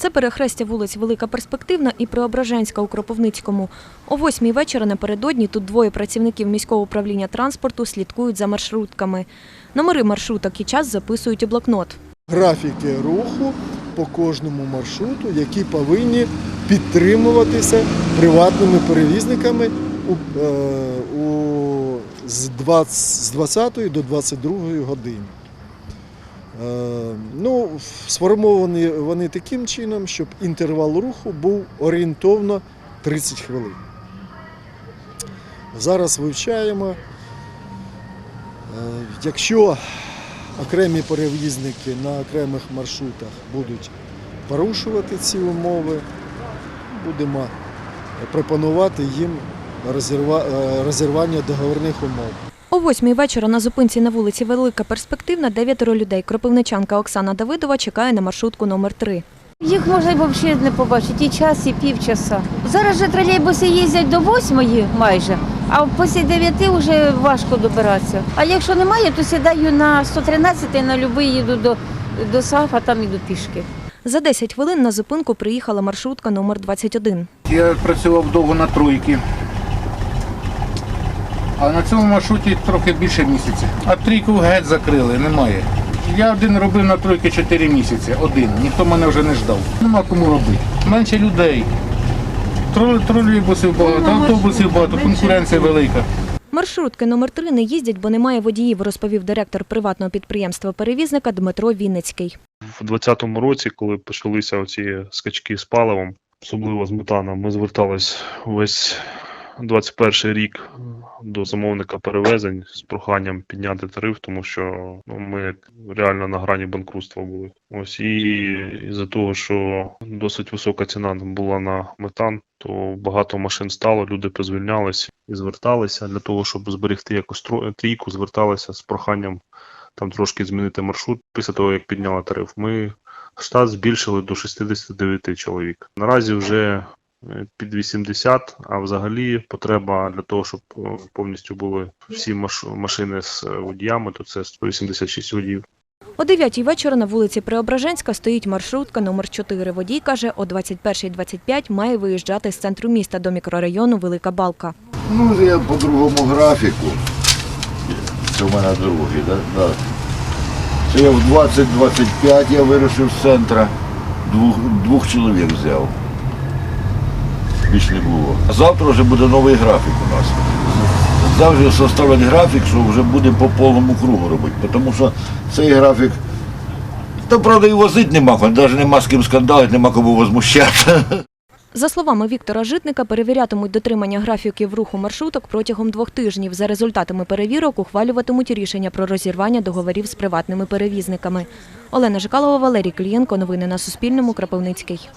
Це перехрестя вулиць Велика Перспективна і Преображенська у Кропивницькому. О восьмій вечора напередодні тут двоє працівників міського управління транспорту слідкують за маршрутками. Номери маршруток і час записують у блокнот. графіки руху по кожному маршруту, які повинні підтримуватися приватними перевізниками у, е, у, з, 20, з 20 до 22 години. Е, ну, сформовані вони таким чином, щоб інтервал руху був орієнтовно 30 хвилин. Зараз вивчаємо. Е, Якщо окремі перевізники на окремих маршрутах будуть порушувати ці умови, будемо пропонувати їм е, розірвання договорних умов. Восьмій вечора на зупинці на вулиці Велика Перспективна дев'ятеро людей. Кропивничанка Оксана Давидова чекає на маршрутку номер 3 Їх можна взагалі не побачити і час, і півчаса. Зараз же тролейбуси їздять до восьмої майже, а після дев'яти вже важко добиратися. А якщо немає, то сідаю на 113 на любий їду до, до САФа, там іду пішки. За 10 хвилин на зупинку приїхала маршрутка номер 21. Я працював довго на тройки. А на цьому маршруті трохи більше місяця. А трійку геть закрили, немає. Я один робив на тройки 4 місяці. Один. Ніхто мене вже не ждав. Нема кому робити. Менше людей. Тролей- Тролейбусів багато, автобусів багато, конкуренція велика. Маршрутки номер 3 не їздять, бо немає водіїв, розповів директор приватного підприємства-перевізника Дмитро Вінницький. в 2020 році, коли почалися оці скачки з паливом, особливо з метаном, ми звертались весь 21 рік до замовника перевезень з проханням підняти тариф, тому що ну, ми реально на грані банкрутства були. Ось і із-за того, що досить висока ціна була на метан, то багато машин стало, люди позвільнялись і зверталися для того, щоб зберегти якусь трійку, зверталися з проханням там трошки змінити маршрут після того, як підняли тариф. Ми штат збільшили до 69 чоловік. Наразі вже під 80, а взагалі потреба для того, щоб е, повністю були всі машини з е, водіями, то це 186 водіїв. О 9 вечора на вулиці Преображенська стоїть маршрутка номер 4. Водій каже, о 21.25 має виїжджати з центру міста до мікрорайону Велика Балка. Ну, я по другому графіку. Це в мене другий, да? Да. Це я в 20-25 я вирушив з центра, двох, двох чоловік взяв. Більш не було. А завтра вже буде новий графік у нас. Завжди составлять графік, що вже будемо по повному кругу робити. Тому що цей графік, та правда і возити нема, навіть нема з ким скандалити, нема кому возмущати. За словами Віктора Житника, перевірятимуть дотримання графіків руху маршруток протягом двох тижнів. За результатами перевірок ухвалюватимуть рішення про розірвання договорів з приватними перевізниками. Олена Жикалова, Валерій Клієнко. Новини на Суспільному. Крапивницький.